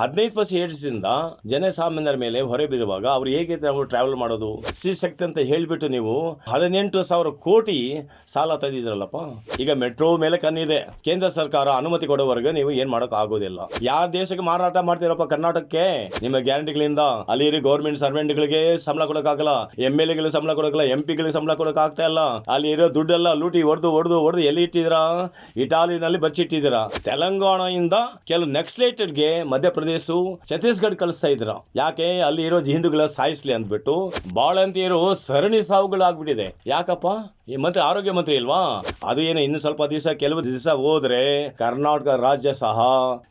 ಹದಿನೈದು ಪರ್ಸೆಂಟ್ ಇಂದ ಜನಸಾಮಾನ್ಯರ ಮೇಲೆ ಹೊರೆ ಬೀರುವಾಗ ಅವ್ರು ಹೇಗೆ ನಾವು ಟ್ರಾವೆಲ್ ಮಾಡೋದು? ಶಕ್ತಿ ಅಂತ ಹೇಳ್ಬಿಟ್ಟು ನೀವು ಹದಿನೆಂಟು ಸಾವಿರ ಕೋಟಿ ಸಾಲ ತಂದಿದ್ರಲ್ಲಪ್ಪ. ಈಗ ಮೆಟ್ರೋ ಮೇಲೆ ಕಣ್ಣಿದೆ. ಕೇಂದ್ರ ಸರ್ಕಾರ ಅನುಮತಿ ಕೊಡೋವರೆಗೆ ನೀವು ಏನ್ ಮಾಡಕ್ ಆಗೋದಿಲ್ಲ. ಯಾರ ದೇಶಕ್ಕೆ ಮಾರಾಟ ಮಾಡ್ತೀರಪ್ಪ ಕರ್ನಾಟಕಕ್ಕೆ? ನಿಮ್ಮ ಗ್ಯಾರಂಟಿಗಳಿಂದ. ಅಲ್ಲಿ ಗೌರ್ಮೆಂಟ್ ಸರ್ವೆಂಟ್ ಗಳಿಗೆ ಸಂಬಳ ಕೊಡಕ್ಕಾಗಲ್ಲ. ಎಂ ಎಲ್ ಎಗಳಿಗೆ ಸಂಬಳ ಕೊಡಕ್ಕಲ್ಲ ಎಂ ಪಿಗಳಿಗೆ ಸಂಬಳ ಕೊಡಕ್ ಆಗ್ತಾ ಇಲ್ಲ. ಅಲ್ಲಿ ಇರೋ ದುಡ್ಡೆಲ್ಲ ಲೂಟಿ ಹೊಡೆದು ಹೊಡೆದು ಹೊಡೆದು ಎಲ್ಲಿ ಇಟ್ಟಿದ್ದೀರಾ? ಇಟಾಲಿನಲ್ಲಿ ಬಚ್ಚಿಟ್ಟಿದ್ದೀರಾ ತೆಲಂಗಾಣದಿಂದ ಕೆಲವು ನಕ್ಸಲೇಟೆಡ್ಗೆ ಮಧ್ಯಪ್ರದೇಶ ಛತ್ತೀಸ್ಗಢ ಕಲಿಸ್ತಾ ಇದ್ರ. ಯಾಕೆ? ಅಲ್ಲಿ ಇರೋ ಹಿಂದೂಗಳ ಸಾಯಿಸ್ಲಿ ಅಂದ್ಬಿಟ್ಟು ಬಾಳಂತಿಯರು ಸರಣಿ ಸಾವುಗಳಾಗ್ಬಿಟ್ಟಿದೆ. ಯಾಕಪ್ಪ? ಈ ಮಂತ್ರಿ ಆರೋಗ್ಯ ಮಂತ್ರಿ ಇಲ್ವಾ? ಅದು ಏನು ಇನ್ನು ಸ್ವಲ್ಪ ದಿವಸ ಕೆಲವು ದಿವಸ ಹೋದ್ರೆ ಕರ್ನಾಟಕ ರಾಜ್ಯ ಸಹ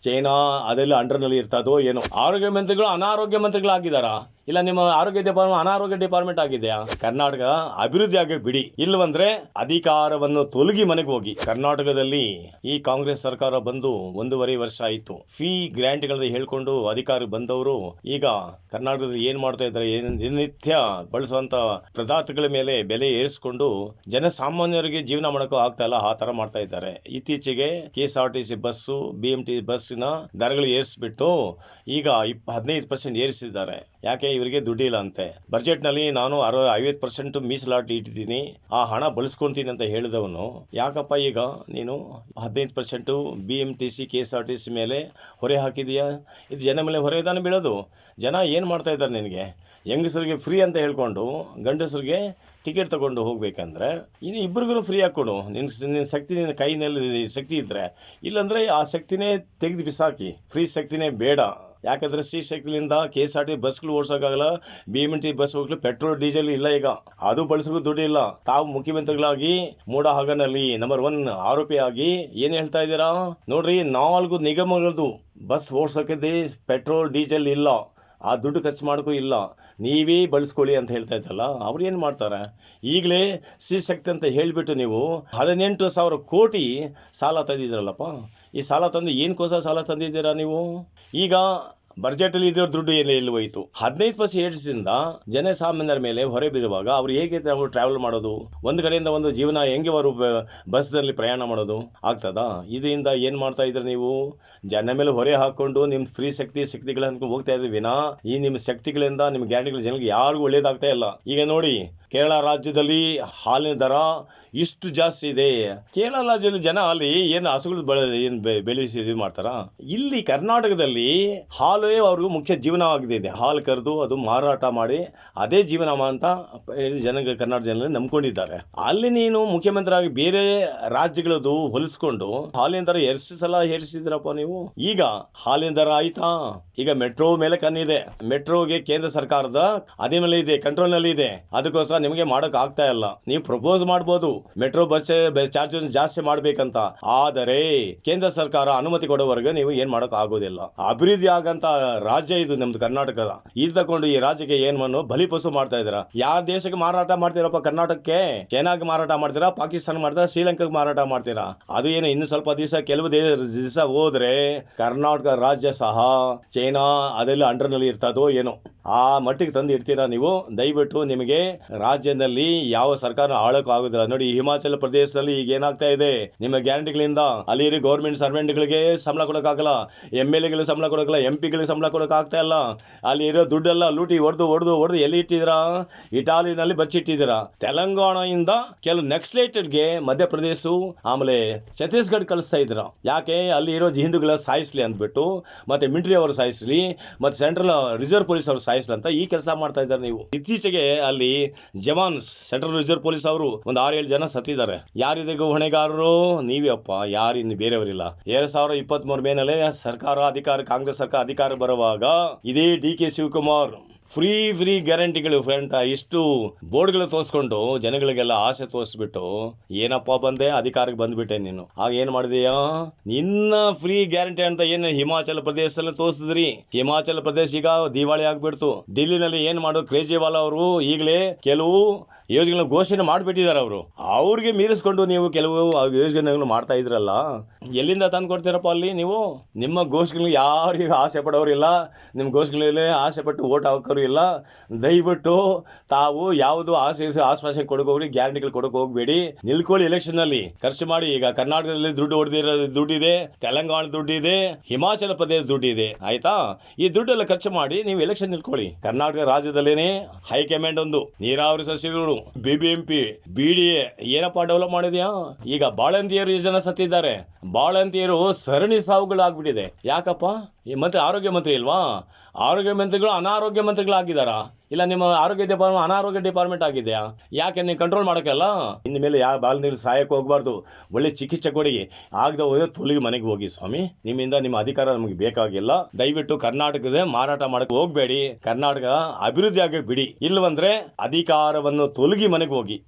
ಚೈನಾ ಅದೆಲ್ಲ ಅಂಡರ್ನಲ್ಲಿ ಇರ್ತದೋ ಏನೋ. ಆರೋಗ್ಯ ಮಂತ್ರಿಗಳು ಅನಾರೋಗ್ಯ ಮಂತ್ರಿಗಳಾಗಿದಾರಾ ಇಲ್ಲ ನಿಮ್ಮ ಆರೋಗ್ಯ ಡಿಪಾರ್ಟ್ಮೆಂಟ್ ಅನಾರೋಗ್ಯ ಡಿಪಾರ್ಟ್ಮೆಂಟ್ ಆಗಿದೆಯಾ? ಕರ್ನಾಟಕ ಅಭಿವೃದ್ಧಿ ಆಗಿ ಬಿಡಿ. ಇಲ್ಲವಂದ್ರೆ ಅಧಿಕಾರವನ್ನು ತೊಲಗಿ ಮನೆಗೆ ಹೋಗಿ. ಕರ್ನಾಟಕದಲ್ಲಿ ಈ ಕಾಂಗ್ರೆಸ್ ಸರ್ಕಾರ ಬಂದು ಒಂದೂವರೆ ವರ್ಷ ಆಯಿತು. ಫೀ ಗ್ರ್ಯಾಂಟ್ಗಳನ್ನ ಹೇಳ್ಕೊಂಡು ಅಧಿಕಾರ ಬಂದವರು ಈಗ ಕರ್ನಾಟಕದಲ್ಲಿ ಏನ್ ಮಾಡ್ತಾ ಇದ್ದಾರೆ? ದಿನನಿತ್ಯ ಬಳಸುವಂತ ಪದಾರ್ಥಗಳ ಮೇಲೆ ಬೆಲೆ ಏರಿಸಿಕೊಂಡು ಜನಸಾಮಾನ್ಯರಿಗೆ ಜೀವನ ಮಾಡೋಕ್ಕೂ ಆಗ್ತಾ ಇಲ್ಲ, ಆ ತರ ಮಾಡ್ತಾ ಇದ್ದಾರೆ. ಇತ್ತೀಚೆಗೆ K T C bus B M T ಬಸ್ಸಿನ ದರಗಳು ಏರಿಸ್ಬಿಟ್ಟು ಈಗ ಇಪ್, ಹದಿನೈದು ಪರ್ಸೆಂಟ್ ಏರಿಸಿದ್ದಾರೆ. ಯಾಕೆ? ಇವರಿಗೆ ದುಡ್ಡಿಲ್ಲ ಅಂತೆ. ಬಜೆಟ್ನಲ್ಲಿ ನಾನು ಅರ ಐವತ್ತು ಪರ್ಸೆಂಟ್ ಮೀಸಲಾತಿ ಇಟ್ಟಿದ್ದೀನಿ. ಆ ಹಣ ಬಳಸ್ಕೊಂತೀನಿ ಅಂತ ಹೇಳಿದವನು. ಯಾಕಪ್ಪ ಈಗ ನೀನು ಹದಿನೈದು percent B M T C K ಮೇಲೆ ಹೊರೆ ಹಾಕಿದೀಯಾ? ಇದು ಜನ ಮೇಲೆ ಹೊರೆ ತಾನೆ ಬೀಳೋದು. ಜನ ಏನು ಮಾಡ್ತಾ ಇದ್ದಾರೆ ನಿನಗೆ? ಹೆಂಗಸರಿಗೆ ಫ್ರೀ ಅಂತ ಹೇಳ್ಕೊಂಡು ಗಂಡಸರಿಗೆ ಟಿಕೆಟ್ ತಗೊಂಡು ಹೋಗ್ಬೇಕಂದ್ರೆ, ಇನ್ನು ಇಬ್ಬರಿಗೂ ಫ್ರೀ ಕೊಡು ನಿನ್ನ ನಿನ್ನ ಶಕ್ತಿ ನಿನ್ನ ಕೈನಲ್ಲಿ ಶಕ್ತಿ ಇದ್ರೆ. ಇಲ್ಲಾಂದ್ರೆ ಆ ಶಕ್ತಿನೇ ತೆಗೆದು ಬಿಸಾಕಿ. ಫ್ರೀ ಶಕ್ತಿನೇ ಬೇಡ. ಯಾಕಂದ್ರೆ ಶ್ರೀ ಶಕ್ತಿಯಿಂದ ಕೆ ಎಸ್ ಆರ್ ಟಿ ಬಸ್ಗಳು ಓಡಿಸೋಕ್ಕಾಗಲ್ಲ ಬಿ ಎಂ ಟಿ ಬಸ್ ಹೋಗ್ಲಿ ಪೆಟ್ರೋಲ್ ಡೀಸೆಲ್ ಇಲ್ಲ ಈಗ. ಅದು ಬಳಸೋಕೆ ದುಡ್ಡು ಇಲ್ಲ ತಾವು ಮುಖ್ಯಮಂತ್ರಿಗಳಾಗಿ ಮೂಡ ಹಗನಲ್ಲಿ ನಂಬರ್ ಒನ್ ಆರೋಪಿ ಆಗಿ ಏನ್ ಹೇಳ್ತಾ ಇದ್ದೀರಾ? ನೋಡ್ರಿ, ನಾಲ್ಕು ನಿಗಮಗಳದು ಬಸ್ ಓಡಿಸೋಕೆ ಪೆಟ್ರೋಲ್ ಡೀಸೆಲ್ ಇಲ್ಲ. ಆ ದುಡ್ಡು ಖರ್ಚು ಮಾಡೋಕ್ಕೂ ಇಲ್ಲ. ನೀವೇ ಬಳಸ್ಕೊಳ್ಳಿ ಅಂತ ಹೇಳ್ತಾ ಇದ್ದಲ್ಲ, ಅವ್ರು ಏನು ಮಾಡ್ತಾರೆ? ಈಗಲೇ ಶಕ್ತಿ ಅಂತ ಹೇಳಿಬಿಟ್ಟು ನೀವು ಹದಿನೆಂಟು ಸಾವಿರ ಕೋಟಿ ಸಾಲ ತಂದಿದ್ದೀರಲ್ಲಪ್ಪ. ಈ ಸಾಲ ತಂದು ಏನಕ್ಕೋಸ್ಕರ ಸಾಲ ತಂದಿದ್ದೀರಾ ನೀವು? ಈಗ ಬಜೆಟಲ್ಲಿ ಇದ್ರ ದುಡ್ಡು ಎಲ್ಲಿ ಎಲ್ಲಿ ಹೋಯಿತು? ಹದಿನೈದು ಪರ್ಸೆಂಟ್ ಏರಿಸಿಂದ ಜನಸಾಮಾನ್ಯರ ಮೇಲೆ ಹೊರೆ ಬೀರುವಾಗ ಅವ್ರು ಹೇಗೆ ಟ್ರಾವೆಲ್ ಮಾಡೋದು? ಒಂದು ಕಡೆಯಿಂದ ಒಂದು ಜೀವನ ಹೆಂಗೆ ಅವರು ಬಸ್ನಲ್ಲಿ ಪ್ರಯಾಣ ಮಾಡೋದು? ಆಗ್ತದಾ? ಇದರಿಂದ ಏನು ಮಾಡ್ತಾ ಇದ್ರೆ ನೀವು? ಜನ ಮೇಲೆ ಹೊರೆ ಹಾಕೊಂಡು ನಿಮ್ಮ ಫ್ರೀ ಶಕ್ತಿ ಶಕ್ತಿಗಳನ್ನು ಹೋಗ್ತಾ ಇದ್ರಿ ವಿನಾ. ಈ ನಿಮ್ಮ ಶಕ್ತಿಗಳಿಂದ ನಿಮ್ಮ ಗ್ಯಾರಂಟಿಗಳ ಜನಗಳಿಗೆ ಯಾರಿಗೂ ಒಳ್ಳೇದಾಗ್ತಾ ಇಲ್ಲ. ಈಗ ನೋಡಿ ಕೇರಳ ರಾಜ್ಯದಲ್ಲಿ ಹಾಲಿನ ದರ ಇಷ್ಟು ಜಾಸ್ತಿ ಇದೆ. ಕೇರಳ ರಾಜ್ಯದಲ್ಲಿ ಜನ ಅಲ್ಲಿ ಏನು ಹಸುಗಳು ಬೆಳೆ, ಏನು ಬೆಳೆಸಿ ಇದು ಮಾಡ್ತಾರ? ಇಲ್ಲಿ ಕರ್ನಾಟಕದಲ್ಲಿ ಹಾಲೇ ಅವ್ರಿಗೂ ಮುಖ್ಯ ಜೀವನವಾಗಿದೆ. ಹಾಲು ಕರೆದು ಅದು ಮಾರಾಟ ಮಾಡಿ ಅದೇ ಜೀವನ ಅಂತ ಜನ ಕರ್ನಾಟಕ ಜನರಲ್ಲಿ ನಂಬ್ಕೊಂಡಿದ್ದಾರೆ. ಅಲ್ಲಿ ನೀನು ಮುಖ್ಯಮಂತ್ರಿ ಆಗಿ ಬೇರೆ ರಾಜ್ಯಗಳದ್ದು ಹೊಲಿಸ್ಕೊಂಡು ಹಾಲಿನ ದರ ಎಷ್ಟು ಸಲ ಏರಿಸಿದ್ರಪ್ಪ ನೀವು? ಈಗ ಹಾಲಿನ ದರ ಆಯ್ತಾ? ಈಗ ಮೆಟ್ರೋ ಮೇಲೆ ಕಣ್ಣಿದೆ ಮೆಟ್ರೋಗೆ ಕೇಂದ್ರ ಸರ್ಕಾರದ ಅದೇ ಮೇಲೆ ಇದೆ ಕಂಟ್ರೋಲ್ನಲ್ಲಿ ಇದೆ. ಅದಕ್ಕೋಸ್ಕರ ನಿಮಗೆ ಮಾಡಕ್ ಆಗ್ತಾ ಇಲ್ಲ. ನೀವು ಪ್ರಪೋಸ್ ಮಾಡಬಹುದು ಮೆಟ್ರೋ ಬಸ್ ಚಾರ್ಜಸ್ ಜಾಸ್ತಿ ಮಾಡ್ಬೇಕಂತ. ಆದರೆ ಕೇಂದ್ರ ಸರ್ಕಾರ ಅನುಮತಿ ಕೊಡೋವರೆಗೆ ನೀವು ಏನ್ ಮಾಡಕ್ ಆಗೋದಿಲ್ಲ. ಅಭಿವೃದ್ಧಿ ಆಗಂತ ರಾಜ್ಯ ಇದು ನಮ್ದು ಕರ್ನಾಟಕದ. ಇದು ತಗೊಂಡು ಈ ರಾಜ್ಯಕ್ಕೆ ಏನ್ ಮಣ್ಣು ಬಲಿಪಸು ಮಾಡ್ತಾ ಇದ್ದೀರಾ? ಯಾವ ದೇಶಕ್ಕೆ ಮಾರಾಟ ಮಾಡ್ತೀರಪ್ಪ ಕರ್ನಾಟಕಕ್ಕೆ? ಚೈನಾಗೆ ಮಾರಾಟ ಮಾಡ್ತೀರಾ? ಪಾಕಿಸ್ತಾನ ಮಾಡ್ತಾರ? ಶ್ರೀಲಂಕಾಗೆ ಮಾರಾಟ ಮಾಡ್ತೀರಾ? ಅದು ಏನು ಇನ್ನು ಸ್ವಲ್ಪ ದಿವಸ ಕೆಲವು ದಿವಸ ಹೋದ್ರೆ ಕರ್ನಾಟಕ ರಾಜ್ಯ ಸಹ ಚೈನಾ ಅದೆಲ್ಲ ಅಂಡರ್ನಲ್ಲಿ ಇರ್ತದೋ ಏನೋ. ಆ ಮಟ್ಟಿಗೆ ತಂದು ಇಡ್ತೀರಾ ನೀವು? ದಯವಿಟ್ಟು ನಿಮಗೆ ರಾಜ್ಯದಲ್ಲಿ ಯಾವ ಸರ್ಕಾರ ಆಗುದಿಲ್ಲ. ನೋಡಿ, ಹಿಮಾಚಲ ಪ್ರದೇಶದಲ್ಲಿ ಈಗ ಏನಾಗ್ತಾ ಇದೆ? ನಿಮ್ಮ ಗ್ಯಾರಂಟಿಗಳಿಂದ ಅಲ್ಲಿ ಗೌರ್ಮೆಂಟ್ ಸರ್ವೆಂಟ್ಗಳಿಗೆ ಸಂಬಳ ಕೊಡಕ್ಕಾಗಲ್ಲ. ಎಂ ಎಲ್ ಎಗಳಿಗೆ ಸಂಬಳ ಕೊಡಕ್ಕಲ್ಲ ಎಂ ಪಿಗಳಿಗೆ ಸಂಬಳ ಕೊಡೋಕ್ಕಾಗ್ತಾ ಇಲ್ಲ. ಅಲ್ಲಿ ಇರೋ ದುಡ್ಡೆಲ್ಲ ಲೂಟಿ ಹೊಡೆದು ಹೊಡೆದು ಹೊಡೆದು ಎಲ್ಲಿ ಇಟ್ಟಿದ್ದೀರಾ? ಇಟಾಲಿನಲ್ಲಿ ಬಚ್ಚಿಟ್ಟಿದ್ದೀರಾ? ತೆಲಂಗಾಣದಿಂದ ಕೆಲವು ನೆಕ್ಸ್ಲೇಟೆಡ್ಗೆ ಮಧ್ಯಪ್ರದೇಶ ಆಮೇಲೆ ಛತ್ತೀಸ್ಗಢ ಕಲಿಸ್ತಾ ಇದ್ರ ಯಾಕೆ? ಅಲ್ಲಿ ಇರೋ ಹಿಂದೂಗಳ ಸಾಯಿಸ್ಲಿ ಅಂದ್ಬಿಟ್ಟು, ಮತ್ತೆ ಮಿಲಿಟರಿ ಅವರು ಸಾಯಿಸ್ಲಿ, ಮತ್ತೆ ಸೆಂಟ್ರಲ್ ರಿಸರ್ವ್ ಪೊಲೀಸ್ ಅವರು ಸಾಯಿಸ್ಲಿ. ಅಂತ ಈ ಕೆಲಸ ಮಾಡ್ತಾ ಇದ್ದಾರೆ ನೀವು. ಇತ್ತೀಚೆಗೆ ಅಲ್ಲಿ ಜವಾನ್ ಸೆಂಟ್ರಲ್ ರಿಸರ್ವ್ ಪೊಲೀಸ್ ಅವರು ಒಂದು ಆರು ಏಳು ಜನ ಸತ್ತಿದ್ದಾರೆ. ಯಾರಿದಾಗ ಹೊಣೆಗಾರರು ನೀವೇ ಅಪ್ಪ ಯಾರು ಇನ್ನು ಬೇರೆಯವರಿಲ್ಲ. ಎರಡ್ ಸಾವಿರದ ಇಪ್ಪತ್ತ್ ಮೂರು ಮೇನಲ್ಲಿ ಸರ್ಕಾರ ಅಧಿಕಾರ, ಕಾಂಗ್ರೆಸ್ ಸರ್ಕಾರ ಅಧಿಕಾರ ಬರುವಾಗ ಇದೇ D K Shivakumar free free ಗ್ಯಾರಂಟಿಗಳು friend, ಇಷ್ಟು ಬೋರ್ಡ್ಗಳು ತೋರಿಸ್ಕೊಂಡು ಜನಗಳಿಗೆಲ್ಲ ಆಸೆ ತೋರಿಸ್ಬಿಟ್ಟು, ಏನಪ್ಪ ಬಂದೆ, ಅಧಿಕಾರಕ್ಕೆ ಬಂದ್ಬಿಟ್ಟೆ ನೀನು. ಆಗ ಏನ್ ಮಾಡಿದೀಯಾ? ನಿನ್ನ ಫ್ರೀ ಗ್ಯಾರಂಟಿ ಅಂತ ಏನು ಹಿಮಾಚಲ ಪ್ರದೇಶದಲ್ಲಿ ತೋರಿಸಿದ್ರಿ? ಹಿಮಾಚಲ ಪ್ರದೇಶ ಈಗ ದಿವಾಳಿ ಆಗ್ಬಿಡ್ತು. ಡೆಲ್ಲಿನಲ್ಲಿ ಏನ್ ಮಾಡೋ, ಕೇಜ್ರಿವಾಲ್ ಅವರು ಈಗಲೇ ಕೆಲವು ಯೋಜನೆಗಳ ಘೋಷಣೆ ಮಾಡಿಬಿಟ್ಟಿದ್ದಾರೆ ಅವರು. ಅವ್ರಿಗೆ ಮೀರಿಸ್ಕೊಂಡು ನೀವು ಕೆಲವು ಯೋಜನೆಗಳು ಮಾಡ್ತಾ ಇದ್ರಲ್ಲ, ಎಲ್ಲಿಂದ ತಂದು ಕೊಡ್ತೀರಪ್ಪ ಅಲ್ಲಿ ನೀವು? ನಿಮ್ಮ ಘೋಷಣೆಗಳು ಯಾರಿಗೂ ಆಸೆ ಪಡೋರಿಲ್ಲ ನಿಮ್ಮ ಘೋಷಣೆಗಳಲ್ಲಿ ಆಸೆ ಪಟ್ಟು ಓಟ್ ಹಾಕೋರು ಶಾಸಕರು ಇಲ್ಲ ದಯವಿಟ್ಟು ತಾವು ಯಾವುದು ಆಸೆ ಆಶ್ವಾಸನೆ ಕೊಡಕ್ ಹೋಗ್ರಿ ಗ್ಯಾರಂಟಿಗಳು ಕೊಡಕ್ ಹೋಗ್ಬೇಡಿ ನಿಲ್ಕೊಳ್ಳಿ ಎಲೆಕ್ಷನ್ ಅಲ್ಲಿ ಖರ್ಚು ಮಾಡಿ, ಈಗ ಕರ್ನಾಟಕದಲ್ಲಿ ದುಡ್ಡು ಹೊಡೆದಿರೋ ದುಡ್ಡಿದೆ ತೆಲಂಗಾಣ ದುಡ್ಡಿದೆ, ಹಿಮಾಚಲ ಪ್ರದೇಶ ದುಡ್ಡಿದೆ. ಆಯ್ತಾ? ಈ ದುಡ್ಡೆಲ್ಲ ಖರ್ಚು ಮಾಡಿ ನೀವು ಎಲೆಕ್ಷನ್ ನಿಲ್ಕೊಳ್ಳಿ. ಕರ್ನಾಟಕ ರಾಜ್ಯದಲ್ಲೇನೆ ಹೈಕಮಾಂಡ್ ಒಂದು. ನೀರಾವರಿ ಸಸ್ಯಗಳು ಬಿಬಿಎಂಪಿ ಬಿಡಿಎ ಏನಪ್ಪಾ ಡೆವಲಪ್ ಮಾಡಿದ್ಯಾ? ಈಗ ಬಾಳಂತಿಯರು ಈ ಜನ ಸತ್ತಿದ್ದಾರೆ. ಬಾಳಂತಿಯರು ಸರಣಿ ಸಾವುಗಳಾಗ್ಬಿಟ್ಟಿದೆ. ಯಾಕಪ್ಪ? ಈ ಮಂತ್ರಿ ಆರೋಗ್ಯ ಮಂತ್ರಿ ಇಲ್ವಾ? ಆರೋಗ್ಯ ಮಂತ್ರಿಗಳು ಅನಾರೋಗ್ಯ ಮಂತ್ರಿಗಳಾಗಿದ್ದಾರಾ? ಇಲ್ಲ ನಿಮ್ಮ ಆರೋಗ್ಯ ಡಿಪಾರ್ಟ್ಮೆಂಟ್ ಅನಾರೋಗ್ಯ ಡಿಪಾರ್ಟ್ಮೆಂಟ್ ಆಗಿದೆಯಾ? ಯಾಕೆ ನೀವು ಕಂಟ್ರೋಲ್ ಮಾಡೋಕ್ಕಲ್ಲ? ಇನ್ನು ಮೇಲೆ ಯಾವ ಬಾಲ್ ನೀರು ಸಹಾಯಕ್ಕೆ ಹೋಗಬಾರ್ದು. ಒಳ್ಳೆ ಚಿಕಿತ್ಸೆ ಕೊಡಿ. ಆಗದ ಹೋದ್ರೆ ತುಲಿಗೆ ಮನೆಗೆ ಹೋಗಿ ಸ್ವಾಮಿ. ನಿಮ್ಮಿಂದ ನಿಮ್ಮ ಅಧಿಕಾರ ನಮಗೆ ಬೇಕಾಗಿಲ್ಲ. ದಯವಿಟ್ಟು ಕರ್ನಾಟಕದ ಮಾರಾಟ ಮಾಡಕ್ಕೆ ಹೋಗ್ಬೇಡಿ. ಕರ್ನಾಟಕ ಅಭಿವೃದ್ಧಿ ಆಗಕ್ಕೆ ಬಿಡಿ. ಇಲ್ಲವಂದ್ರೆ ಅಧಿಕಾರವನ್ನು ತೊಲಗಿ ಮನೆಗೆ ಹೋಗಿ.